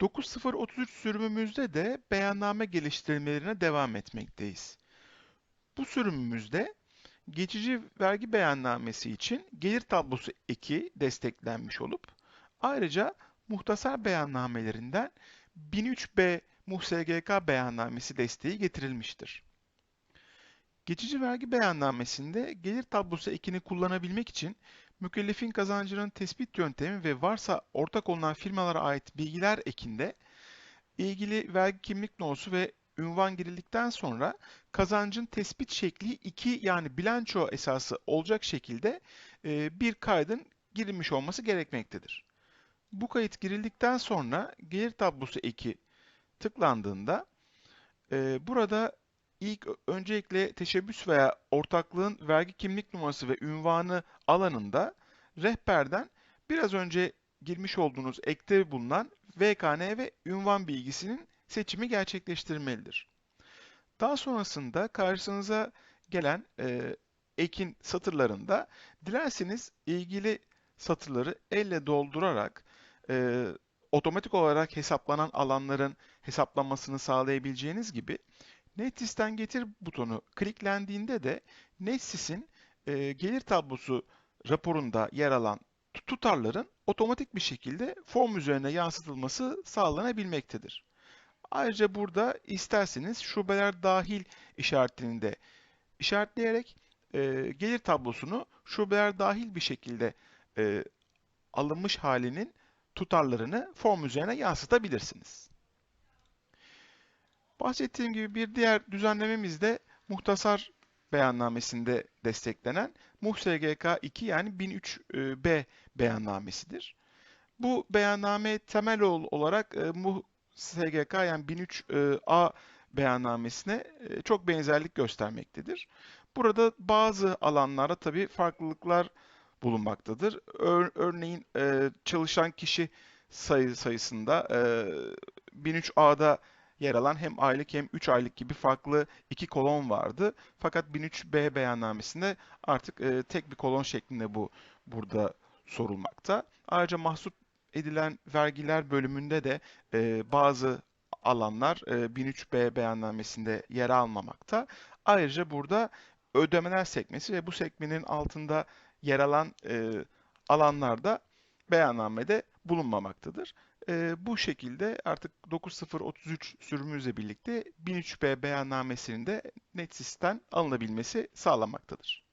9033 sürümümüzde de beyanname geliştirmelerine devam etmekteyiz. Bu sürümümüzde geçici vergi beyannamesi için gelir tablosu eki desteklenmiş olup ayrıca muhtasar beyannamelerinden 1003B MuhSGK beyannamesi desteği getirilmiştir. Geçici vergi beyannamesinde gelir tablosu ekini kullanabilmek için mükellefin kazancının tespit yöntemi ve varsa ortak olunan firmalara ait bilgiler ekinde ilgili vergi kimlik nosu ve ünvan girildikten sonra kazancın tespit şekli 2 yani bilanço esası olacak şekilde e, bir kaydın girilmiş olması gerekmektedir. Bu kayıt girildikten sonra gelir tablosu eki tıklandığında e, burada ilk öncelikle teşebbüs veya ortaklığın vergi kimlik numarası ve ünvanı alanında rehberden biraz önce girmiş olduğunuz ekte bulunan VKN ve ünvan bilgisinin seçimi gerçekleştirmelidir. Daha sonrasında karşınıza gelen e, ekin satırlarında dilerseniz ilgili satırları elle doldurarak e, otomatik olarak hesaplanan alanların hesaplanmasını sağlayabileceğiniz gibi NetSys'ten getir butonu kliklendiğinde de NetSys'in e, gelir tablosu raporunda yer alan tutarların otomatik bir şekilde form üzerine yansıtılması sağlanabilmektedir. Ayrıca burada isterseniz şubeler dahil işaretini de işaretleyerek e, gelir tablosunu şubeler dahil bir şekilde e, alınmış halinin tutarlarını form üzerine yansıtabilirsiniz. Bahsettiğim gibi bir diğer düzenlememiz de muhtasar beyannamesinde desteklenen MuhSGK 2 yani 1003B beyannamesidir. Bu beyanname temel olarak e, MuhSGK yani 1003A beyannamesine e, çok benzerlik göstermektedir. Burada bazı alanlarda tabii farklılıklar bulunmaktadır. örneğin e, çalışan kişi sayı sayısında 1003A'da yer alan hem aylık hem 3 aylık gibi farklı iki kolon vardı. Fakat 1003B beyannamesinde artık e, tek bir kolon şeklinde bu burada sorulmakta. Ayrıca mahsup edilen vergiler bölümünde de e, bazı alanlar e, 1003B beyannamesinde yer almamakta. Ayrıca burada ödemeler sekmesi ve bu sekmenin altında yer alan e, alanlarda beyannamede bulunmamaktadır. E, bu şekilde artık 9033 sürümümüzle birlikte 1003B beyannamesinin de NetSys'ten alınabilmesi sağlanmaktadır.